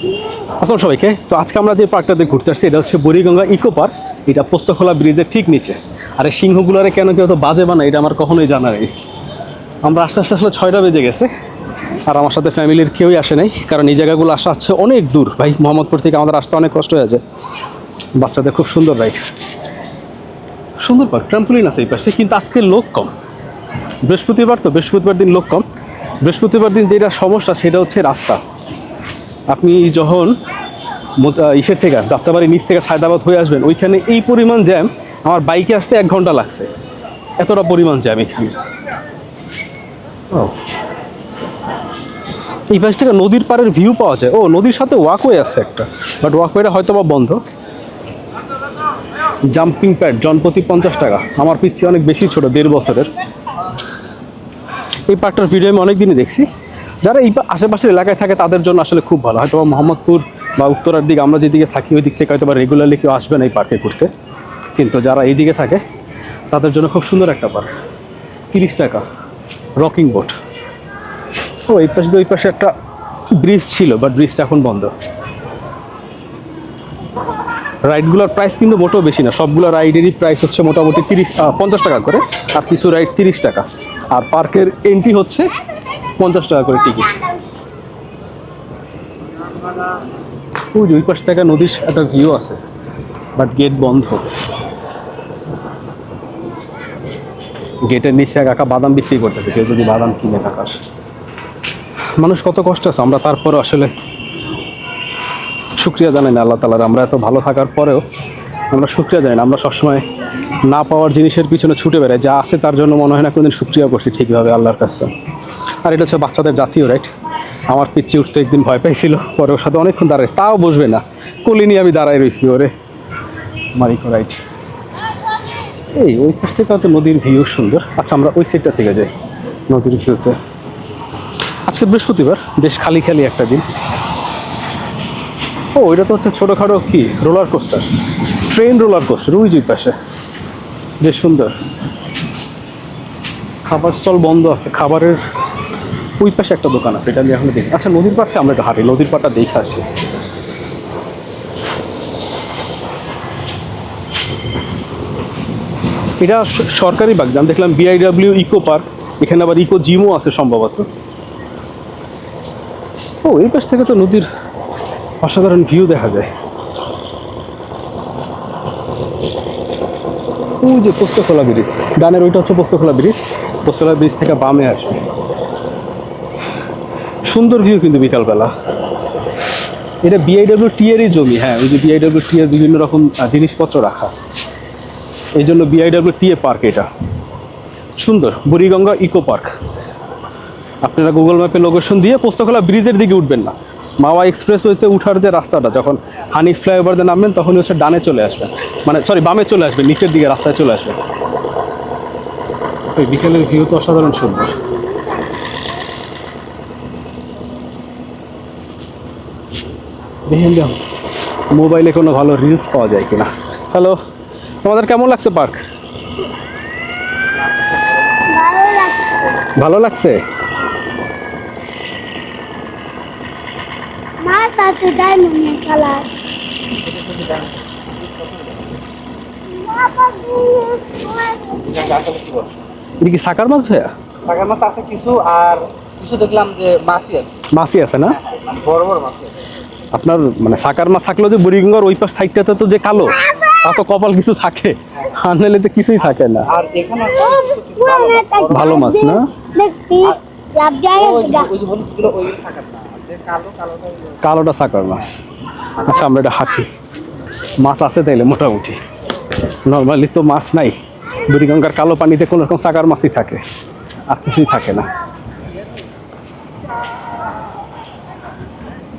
আসসালাম সবাইকে। তো আজকে আমরা যে পার্কটাতে ঘুরতে আসছি, এটা হচ্ছে বুড়িগঙ্গা ইকো পার্ক এটা পোস্তখোলা ব্রিজের ঠিক নিচে। আর এই সিংহগুলোরে কেন কেউ তো বাজে বানায়, এটা আমার কখনোই জানা নেই। আমরা আস্তে আস্তে আসলে ছয়টা বেজে গেছে, আর আমার সাথে ফ্যামিলির কেউই আসে নাই, কারণ এই জায়গাগুলো আসা হচ্ছে অনেক দূর। ভাই, মোহাম্মদপুর থেকে আমাদের আসতে অনেক কষ্ট হয়ে যায়। বাচ্চাদের খুব সুন্দর রাইড সুন্দর পার্ক ট্রাম্পুলিন আছে এই পাশে, কিন্তু আজকে লোক কম। বৃহস্পতিবার তো, বৃহস্পতিবার দিন লোক কম। বৃহস্পতিবার দিন যেটা সমস্যা, সেটা হচ্ছে রাস্তা। আপনি যখন ইসের থেকে যাত্রাবাড়ির নিচ থেকে সায়দাবাদ হয়ে আসবেন, ওইখানে এই পরিমাণ জ্যাম আমার বাইকে আসতে এক ঘণ্টা লাগছে। এতটা পরিমাণ জ্যাম এখানে। এই পাশ থেকে নদীর পাড়ের ভিউ পাওয়া যায়। ও, নদীর সাথে ওয়াকওয়ে আছে একটা বাট ওয়াকওয়েটা হয়তো বা বন্ধ। জাম্পিং প্যাড জনপ্রতি পঞ্চাশ টাকা। আমার পিচ্ছি অনেক বেশি ছোট, দেড় বছরের। এই পার্কটার ভিডিও আমি অনেকদিনই দেখছি। যারা এই আশেপাশের এলাকায় থাকে, তাদের জন্য আসলে খুব ভালো। হয়তো মোহাম্মদপুর বা উত্তরার দিকে, আমরা যেদিকে থাকি, ওই দিক থেকে হয়তো বা রেগুলারলি কেউ আসবে না এই পার্কে ঘুরতে। কিন্তু যারা এই দিকে থাকে, তাদের জন্য খুব সুন্দর একটা পার্ক। তিরিশ টাকা, রকিং বোট। ও, এই পাশে ওই পাশে একটা ব্রিজ ছিল বাট ব্রিজটা এখন বন্ধ। রাইডগুলোর প্রাইস কিন্তু মোটেও বেশি না। সবগুলো রাইডেরই প্রাইস হচ্ছে মোটামুটি তিরিশ পঞ্চাশ টাকা করে, আর কিছু রাইড তিরিশ টাকা। আর পার্কের এন্ট্রি হচ্ছে পঞ্চাশ টাকা করে টিকিট ওই যে ওই পাশ থেকে নদীর একটা ভিউ আছে বাট গেট বন্ধ। গেটের নিচে কাকা বাদাম বিক্রি করতেছে, কেউ যদি বাদাম কিনে কাকার মানুষ কত কষ্ট আছে, আমরা তারপরে আসলে শুক্রিয়া জানাই না আল্লাহ তালার আমরা এত ভালো থাকার পরেও আমরা শুক্রিয়া জানি না। আমরা সবসময় না পাওয়ার জিনিসের পিছনে ছুটে বেড়াই, যা আছে তার জন্য মনে হয় না কোনোদিন শুক্রিয়া করছি ঠিকভাবে আল্লাহর কাছে। আর এটা হচ্ছে বাচ্চাদের জাতীয় রাইট আমার পিচ্ছি উঠতে একদিন ভয় পাইছিল, পরে ওর সাথে অনেকক্ষণ দাঁড়াইছে। তাও বসবে না। কোলে নিয়ে আমি দাঁড়াই রয়েছি ওরে। মারিকো রাইট এই, ওই পাশ থেকে হয়তো নদীর ভিউ সুন্দর। আচ্ছা আমরা ওই সাইডটা থেকে যাই, নদীর ভিউতে আজকে বৃহস্পতিবার, বেশ খালি খালি একটা দিন। ও, ওইটা তো হচ্ছে ছোটোখাটো কি? Roller coaster. Train roller coaster ওই দুই পাশে। বেশ সুন্দর। খাবার স্টল বন্ধ আছে, খাবারের ওই পাশে একটা দোকান আছে, এটা আমি এখন দেখি। আচ্ছা নদীর পাড়টা আমরা একটু হাঁটি, নদীর পাড়টা দেখে আসি। এটা সরকারি বাগ, আমি দেখলাম বিআইডব্লিউ ইকো পার্ক এখানে আবার ইকো জিমও আছে সম্ভবত। ও, এই পাশ থেকে তো নদীর অসাধারণ ভিউ দেখা যায়। ওই যে পোস্তখোলা ব্রিজ, ডানের ওইটা হচ্ছে পোস্তখোলা ব্রিজ পোস্তখোলা ব্রিজ থেকে বামে আসবে। সুন্দর ভিউ কিন্তু বিকালবেলা। এটা বিআইডব্লিউ টি এরই জমি হ্যাঁ ওই যে বিআইডব্লিউ এর বিভিন্ন রকম জিনিসপত্র রাখা। এই জন্য বিআইডব্লিউ টি এ পার্ক এটা। সুন্দর, বুড়িগঙ্গা ইকো পার্ক আপনারা গুগল ম্যাপে লোকেশন দিয়ে পোস্তখোলা ব্রিজের দিকে উঠবেন না। মাওয়া এক্সপ্রেস ওয়েতে উঠার যে রাস্তাটা, যখন হানি ফ্লাইওভার দিয়ে নামবেন, তখনই হচ্ছে ডানে চলে আসবেন। মানে সরি বামে চলে আসবেন, নিচের দিকে রাস্তায় চলে আসবেন। ওই বিকেলের ভিউ তো অসাধারণ সুন্দর। দেখেন মোবাইলে কোনো ভালো রিলস পাওয়া যায় কিনা। হ্যালো তোমাদের কেমন লাগছে পার্ক ভালো লাগছে? এটা কি সাকার মাছ ভাইয়া? সাগর মাছ আছে কিছু আর কিছু দেখলাম যে মাছই আছে। মাছই আছে না? বড় বড় মাছ আছে। আপনার মানে সাকার মাছ থাকলেও যে বুড়িগঙ্গার ওই পাশ সাইডটাতে তো যে কালো তা তো কপাল কিছু থাকে। আর নাহলে তো কিছুই থাকে না। আর এখানে ভালো মাছ। না? কালোটা সাকার মাছ। আচ্ছা আমরা এটা হাঁটি। মাছ আছে তাইলে মোটামুটি। নর্মালি তো মাছ নাই। বুড়িগঙ্গার কালো পানিতে কোনো রকম সাকার মাছই থাকে। আর কিছুই থাকে না।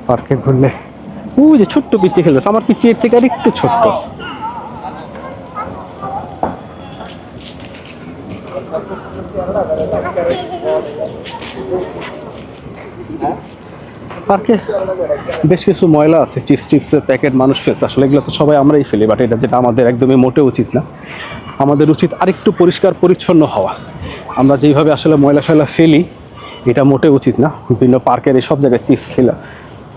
পার্কে ঘুরলে। ওই যে ছোট্ট পিচ্ছি খেলবে, আমার পিচ্ছি এর থেকে আর একটু ছোট্ট। পার্কে বেশ কিছু ময়লা আছে, চিপস টিপসের প্যাকেট, মানুষ ফেলছে। আসলে এগুলো তো সবাই আমরাই ফেলি বাট এটা যেটা আমাদের একদমই মোটে উচিত না। আমাদের উচিত আরেকটু পরিষ্কার, পরিচ্ছন্ন হওয়া। আমরা যেইভাবে আসলে ময়লা ফেলা ফেলি এটা মোটে উচিত না। বিভিন্ন পার্কের এই সব জায়গায় চিপস খেলা।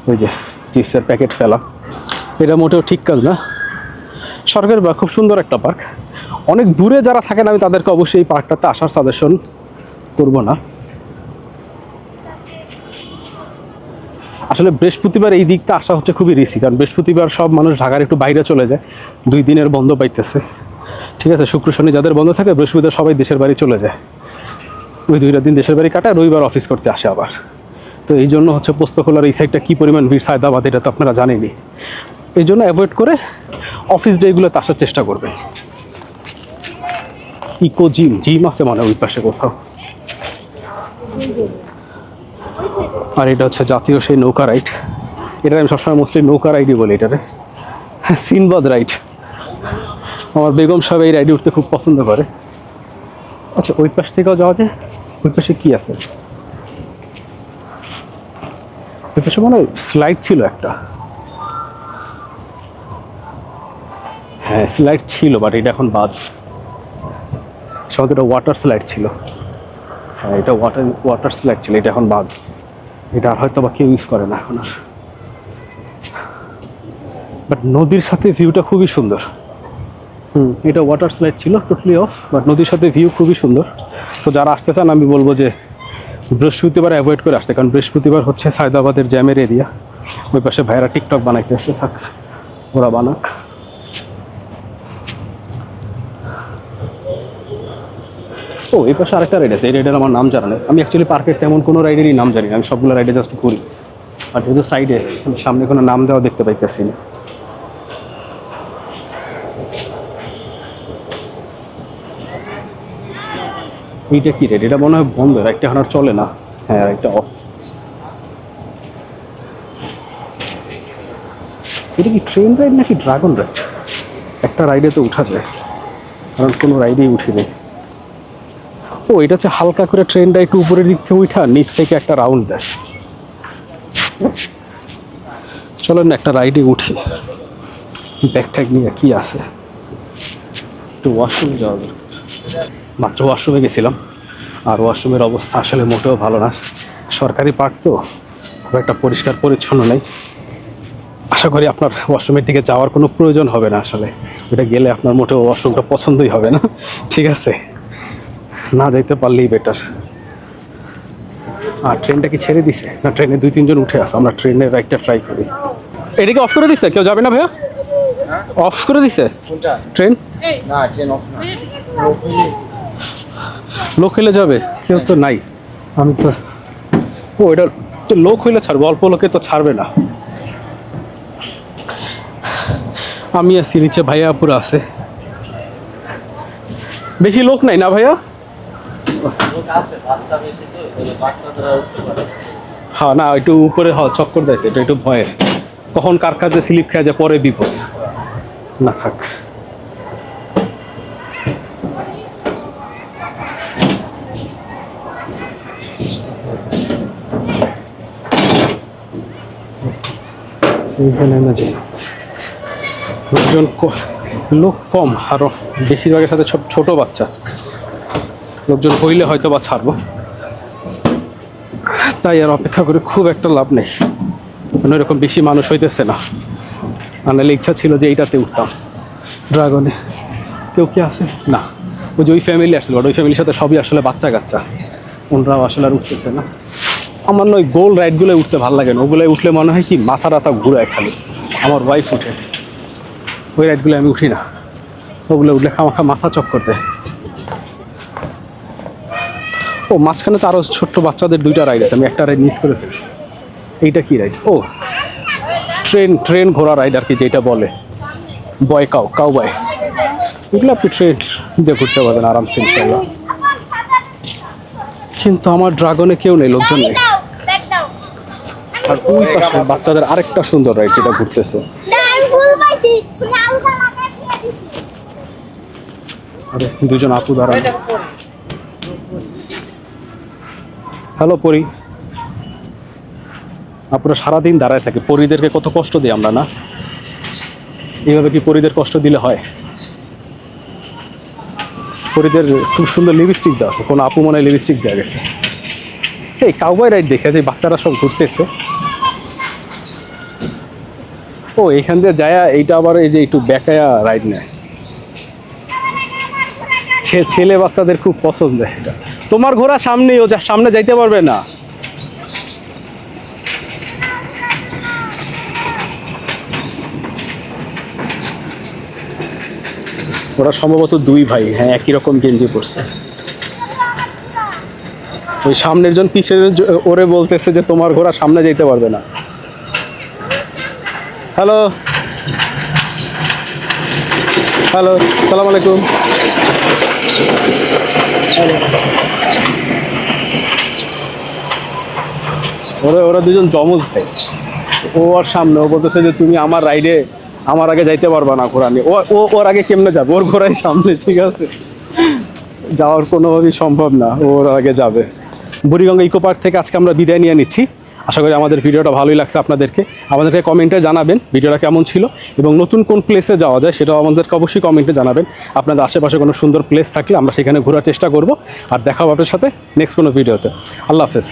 ওই যে চিপসের প্যাকেট ফেলা। এটা মোটেও ঠিক কাজ না। সরকারি পার্ক খুব সুন্দর একটা পার্ক। অনেক দূরে যারা থাকেন, আমি তাদেরকে অবশ্যই এই পার্কটাতে আসার সাজেশন করব না। আসলে বৃহস্পতিবার এই দিকটা আসা হচ্ছে খুবই রিসি কারণ বৃহস্পতিবার সব মানুষ ঢাকার একটু বাইরে চলে যায়। দুই দিনের বন্ধ পাইতেছে। ঠিক আছে, শুক্র, শনি যাদের বন্ধ থাকে, বৃহস্পতিবার সবাই দেশের বাড়ি চলে যায়। ওই দুইটা দিন দেশের বাড়ি কাটায়, রবিবার অফিস করতে আসে আবার। তো এই জন্য হচ্ছে পোস্তখোলার এই সাইডটা কী পরিমাণ ভিড়, সায়দাবাদ, এটা তো আপনারা জানেনই। এই জন্য অ্যাভয়েড করে অফিস ডেগুলোতে আসার চেষ্টা করবেন। ইকো জিম জিম আছে মানে ওই পাশে কোথাও। আর এটা হচ্ছে জাতীয় সেই নৌকা রাইড এটা আমি সবসময় মোস্টলি নৌকা রাইডই বলি এটারে সিনবাদ রাইড আমার বেগম সাহেব এই রাইডে উঠতে খুব পছন্দ করে। আচ্ছা ওই পাশ থেকেও যাওয়া যায়? ওই পাশে কী আছে? ওই পাশে মনে স্লাইড ছিল একটা। হ্যাঁ স্লাইড ছিল বাট এটা এখন বাদ। সম্ভবত এটা ওয়াটার স্লাইড ছিল। হ্যাঁ এটা ওয়াটার ওয়াটার স্লাইড ছিল এটা এখন বাদ। এটা আর হয়তো বা কেউ ইউজ করে না এখন আর। বাট নদীর সাথে ভিউটা খুবই সুন্দর। হুম। এটা ওয়াটার স্লাইড ছিল টোটালি অফ বাট নদীর সাথে ভিউ খুবই সুন্দর। তো যারা আসতে চান আমি বলব যে বৃহস্পতিবার অ্যাভয়েড করে আসতে, কারণ বৃহস্পতিবার হচ্ছে সায়দাবাদের জ্যামের এরিয়া ওই পাশে ভাইরা টিকটক বানাইতে আসছে, থাক, ওরা বানাক। ও, এই পাশে আরেকটা রাইড আছে, এই রাইডের আমার নাম জানা নেই। আমি অ্যাকচুয়ালি পার্কের তেমন কোনো রাইডেরই নাম জানি আমি সবগুলো রাইডে জাস্ট ঘুরি। আর যেহেতু সাইডে সামনে কোনো নাম দেওয়া দেখতে পাইতেছি না। এইটা কি রেট এটা মনে হয় বন্ধ এখন আর চলে না। হ্যাঁ রাইডটা অফ এটা কি ট্রেন রাইড নাকি ড্রাগন রাইড একটা রাইডে তো উঠা যায়, কারণ কোনো রাইডেই উঠিনি ও, এটা হচ্ছে হালকা করে ট্রেনটা একটু উপরের দিক থেকে উঠা, নিচ থেকে একটা রাউন্ড দেয়। চলেন একটা রাইডে উঠি। ব্যাগ ট্যাগ নিয়ে কি আছে? একটু ওয়াশরুমে যাওয়া মাত্র ওয়াশরুমে গেছিলাম, আর ওয়াশরুমের অবস্থা আসলে মোটেও ভালো না। সরকারি পার্ক তো, খুব একটা পরিষ্কার পরিচ্ছন্ন নেই। আশা করি আপনার ওয়াশরুমের দিকে যাওয়ার কোনো প্রয়োজন হবে না আসলে। ওটা গেলে আপনার মোটেও ওয়াশরুমটা পছন্দই হবে না। ঠিক আছে। না যাইতে পারলেই বেটার আর ট্রেনটা কি ছেড়ে দিছে? না ট্রেনে দুই তিনজন উঠে আসে আমরা ট্রেনের রাইডটা ট্রাই করি। এদিকে অফ করে দিছে, কেউ যাবে না ভাইয়া? অফ করে দিছে? ট্রেন না ট্রেন অফ না। লোক হইলে যাবে? কেউ তো নাই। আমি তো ও এটা তো লোক হইলে ছাড়বে অল্প লোকে তো ছাড়বে না। আমি আছি নিচে ভাইয়া পুরো আছে। বেশি লোক নাই না ভাইয়া? হ্যাঁ না একটু উপরে হ চক্কর দেয় এটা একটু ভয়ে। কখন কার কাছে স্লিপ খেয়ে যায় পরে বিপদ। না থাক। লোকজন লোক কম, আরও বেশিরভাগের সাথে ছোট বাচ্চা। লোকজন হইলে হয়তো বা ছাড়বো। তাই আর অপেক্ষা করে খুব একটা লাভ নেই। মানে এরকম বেশি মানুষ হইতেছে না। আর নাহলে ইচ্ছা ছিল যে এইটাতে উঠতাম। ড্রাগনে। কেউ কি আছে? না। ওই যে ওই ফ্যামিলি আসছিল ওই ফ্যামিলির সাথে সবই আসলে বাচ্চা কাচ্চা ওনরাও আসলে আর উঠতেছে না। আমার নয় গোল রাইডগুলো উঠতে ভালো লাগে না। ওগুলোয় উঠলে মনে হয় কি মাথা টাথা ঘুরায় খালি। আমার ওয়াইফ উঠে। ওই রাইডগুলো আমি উঠি না। ওগুলো উঠলে খামাখা মাথা চক্কর দেয়। ও মাঝখানে তো আরও ছোট্ট বাচ্চাদের দুইটা রাইড আছে। আমি একটা রাইড মিস করে ফেলি এইটা কী রাইড ও ট্রেন ট্রেন ঘোড়া রাইড আর কি যেটা বলে। Boy cow cow boy. এগুলো আপনি ট্রেন দিয়ে ঘুরতে পারবেন আরামসে ইনশাল্লাহ কিন্তু আমার ড্রাগনে কেউ নেই, লোকজন নেই। আর ওই পাশে বাচ্চাদের আরেকটা সুন্দর রাইড যেটা ঘুরতেছে। আরে, দুজন আপু দাঁড়ান। হ্যালো, পরি। আপনারা সারাদিন দাঁড়ায় থাকে। পরিদেরকে কত কষ্ট দিই আমরা, না? এইভাবে কি পরিদের কষ্ট দিলে হয়? পরিদের খুব সুন্দর লিপস্টিক দেওয়া আছে। কোনো আপু মনে হয় লিপস্টিক দেওয়া গেছে। এই কাউবয় রাইড দেখে যে বাচ্চারা সব ঘুরতেছে। ও, এখান দিয়ে যায়, এইটা আবার এই যে একটু বেকায়া রাইড নেয়। ছেলে বাচ্চাদের খুব পছন্দ এটা। তোমার ঘোড়া সামনেই, ও সামনে যাইতে পারবে না। ওরা সম্ভবত দুই ভাই হ্যাঁ একই রকম গেঞ্জি পরছে। ওই সামনের জন পিছের ওরে বলতেছে যে তোমার ঘোড়া সামনে যেতে পারবে না। হ্যালো হ্যালো সালাম আলাইকুম। ওরা ওরা দুজন জমজ ভাই। ও আর সামনে, ও বলতেছে যে তুমি আমার রাইডে আমার আগে যাইতে পারবা না ঘোড়া নিয়ে ও, ওর আগে কেমনে যাবে? ওর ঘোড়াই সামনে, ঠিক আছে? যাওয়ার কোনোভাবেই সম্ভব না ওর আগে যাবে। বুড়িগঙ্গা ইকো পার্ক থেকে আজকে আমরা বিদায় নিয়ে নিচ্ছি। আশা করি আমাদের ভিডিওটা ভালোই লাগছে আপনাদেরকে। আমাদেরকে কমেন্টে জানাবেন ভিডিওটা কেমন ছিল এবং নতুন কোন প্লেসে যাওয়া যায় সেটাও আমাদেরকে অবশ্যই কমেন্টে জানাবেন। আপনাদের আশেপাশে কোনো সুন্দর প্লেস থাকলে আমরা সেখানে ঘোরার চেষ্টা করব। আর দেখা হবে আপনার সাথে নেক্সট কোনো ভিডিওতে। আল্লাহ হাফেজ।